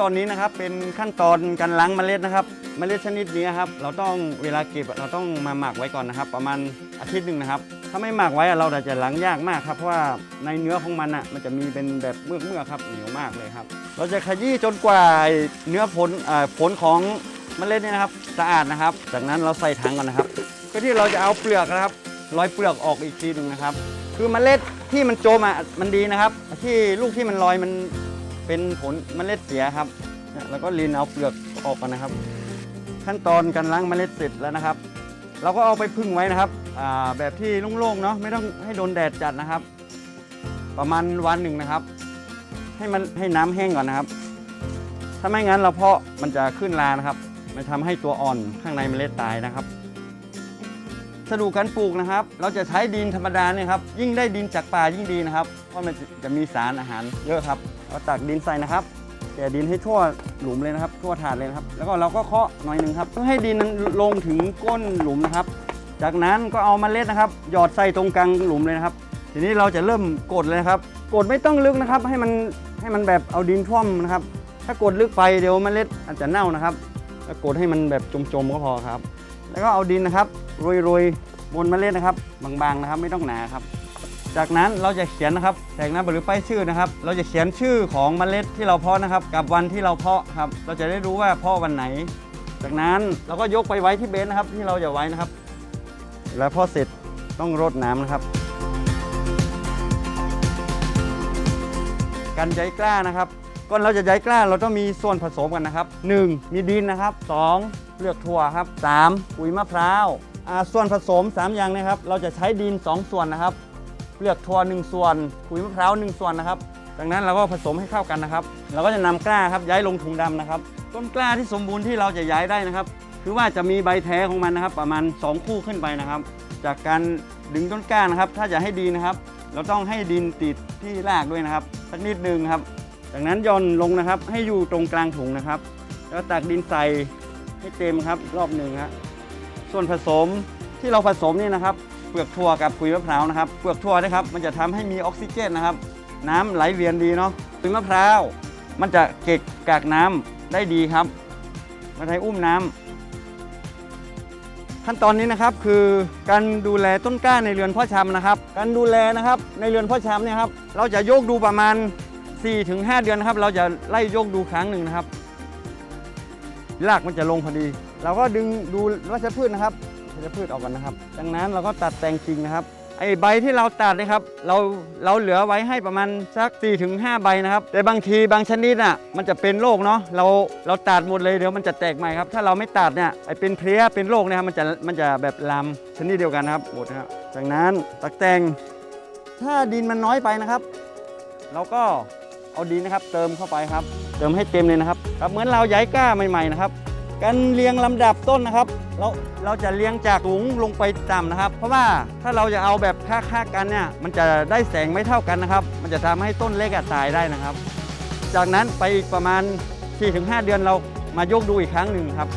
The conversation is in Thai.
ตอนนี้นะครับเป็นขั้นตอนการล้างเมล็ดนะครับ เมล็ดชนิดนี้ครับเราต้องเวลาเก็บเราต้องมาหมักไว้ก่อนนะครับ ประมาณอาทิตย์หนึ่งนะครับ ถ้าไม่หมักไว้เราจะล้างยากมากครับเพราะว่าในเนื้อของมันอะมันจะมีเป็นแบบเมือกเมือกครับเหนียวมากเลยครับ เราจะขยี้จนกว่าเนื้อผลอผลของเมล็ดเนี่ยนะครับสะอาดนะครับ จากนั้นเราใส่ถังก่อนนะครับเพื่อที่เราจะเอาเปลือกนะครับร้อยเปลือกออกอีกทีหนึ่งนะครับ คือเมล็ดที่มันโจมอะมันดีนะครับ ที่ลูกที่มันลอยมัน เป็นผลเมล็ดเสียครับเนี่ยแล้วก็ลีนเอาเปลือกออกกันนะครับ ขั้นตอนการล้างเมล็ดเสร็จแล้วนะครับ เราก็เอาไปพึ่งไว้นะครับแบบที่โล่งๆเนาะไม่ต้องให้โดนแดดจัดนะครับ ประมาณวันหนึ่งนะครับ ให้มันให้น้ำแห้งก่อนนะครับ ถ้าไม่งั้นเราเพาะมันจะขึ้นลานะครับ มันทำให้ตัวอ่อนข้างในเมล็ดตายนะครับสรุปการปลูกนะครับ เราจะใช้ดินธรรมดาเนี่ยครับ ยิ่งได้ดินจากป่ายิ่งดีนะครับ เพราะมันจะมีสารอาหารเยอะครับ เราตักดินใส่นะครับแก่ดินให้ทั่วหลุมเลยนะครับ ทั่วถาดเลยนะครับ แล้วก็เราก็เคาะหน่อยหนึ่งครับเพื่อให้ดินนั้นลงถึงก้นหลุมนะครับ จากนั้นก็เอามาเมล็ดนะครับ หยอดใส่ตรงกลางหลุมเลยนะครับ ทีนี้เราจะเริ่มกดเลยนะครับ กดไม่ต้องลึกนะครับ ให้มันให้มันแบบเอาดินท่วมนะครับ ถ้ากดลึกไปเดี๋ยวเมล็ดอาจจะเน่านะครับแล้วกดให้มันแบบจมๆก็พอครับ แล้วก็เอาดินนะครับโรยๆบนเมล็ดนะครับ บางๆนะครับ ไม่ต้องหนาครับ จากนั้นเราจะเขียนนะครับแตกหน้าหรือป้ายชื่อนะครับ เราจะเขียนชื่อของเมล็ดที่เราเพาะนะครับ กับวันที่เราเพาะครับ เราจะได้รู้ว่าเพาะวันไหน จากนั้นเราก็ยกไปไว้ที่เบนซ์นะครับ ที่เราจะไว้นะครับ แล้วพอเสร็จต้องรดน้ำนะครับ การย้ายกล้านะครับก่อนเราจะย้ายกล้าเราต้องมีส่วนผสมกันนะครับ 1. มีดินนะครับ 2. เปลือกถั่วครับ 3. ปุ๋ยมะพร้าวส่วนผสม 3 อย่างนะครับ เราจะใช้ดิน 2 ส่วนนะครับ เปลือกถั่ว1ส่วนปุ๋ยมะพร้าว1ส่วนนะครับจากนั้นเราก็ผสมให้เข้ากันนะครับ เราก็จะนำกล้าครับย้ายลงถุงดำนะครับ ต้นกล้าที่สมบูรณ์ที่เราจะย้ายได้นะครับ คือว่าจะมีใบแท้ของมันนะครับ ประมาณ 2 คู่ขึ้นไปนะครับ จากการดึงต้นกล้านะครับ ถ้าจะให้ดีนะครับ เราต้องให้ดินติดที่รากด้วยนะครับสักนิดนึงครับ จากนั้นย่อนลงนะครับ ให้อยู่ตรงกลางถุงนะครับ แล้วตักดินใส่ให้เต็มครับรอบหนึ่งครับส่วนผสมที่เราผสมนี่นะครับ เปลือกถั่วกับปุ๋ยมะพร้าวนะครับเปลือกถั่วนะครับมันจะทำให้มีออกซิเจนนะครับ น้ำไหลเวียนดีเนาะปุ๋ยมะพร้าว มันจะเก็บกากน้ำได้ดีครับมันให้อุ้มน้ำขั้นตอนนี้นะครับคือการดูแลต้นกล้าในเรือนพ่อชำนะครับ การดูแลนะครับในเรือนพ่อชำเนี่ยครับเราจะโยกดูประมาณ 4-5 เดือนนะครับ เราจะไล่โยกดูครั้งหนึ่งนะครับรากมันจะลงพอดี เราก็ดึงดูวัชพืชนะครับ วัชพืชออกกันนะครับดังนั้นเราก็ตัดแต่งกิ่งนะครับ ไอ้ใบที่เราตัดนะครับ เราเราเหลือไว้ให้ประมาณสัก 4-5 ใบนะครับ แต่บางทีบางชนิดอะมันจะเป็นโรคเนาะ เราเราตัดหมดเลยเดี๋ยวมันจะแตกใหม่ครับ ถ้าเราไม่ตัดเนี่ยไอ้เป็นเพลี้ยเป็นโรคเนี่ยครับมันจะมันจะแบบลามชนิดเดียวกันครับหมดนะครับจากนั้นตักแต่งถ้าดินมันน้อยไปนะครับ เราก็เอาดินนะครับเติมเข้าไปครับ เติมให้เต็มเลยนะครับครับเหมือนเราย้ายก้าใหม่ๆนะครับ การเรียงลำดับต้นนะครับ เราเราจะเรียงจากสูงลงไปต่ำนะครับ เพราะว่าถ้าเราจะเอาแบบค่าๆกันเนี่ยมันจะได้แสงไม่เท่ากันนะครับ มันจะทำให้ต้นเล็กตายได้นะครับ จากนั้นไปอีกประมาณ 4-5 เดือนเรามายกดูอีกครั้งหนึ่งครับ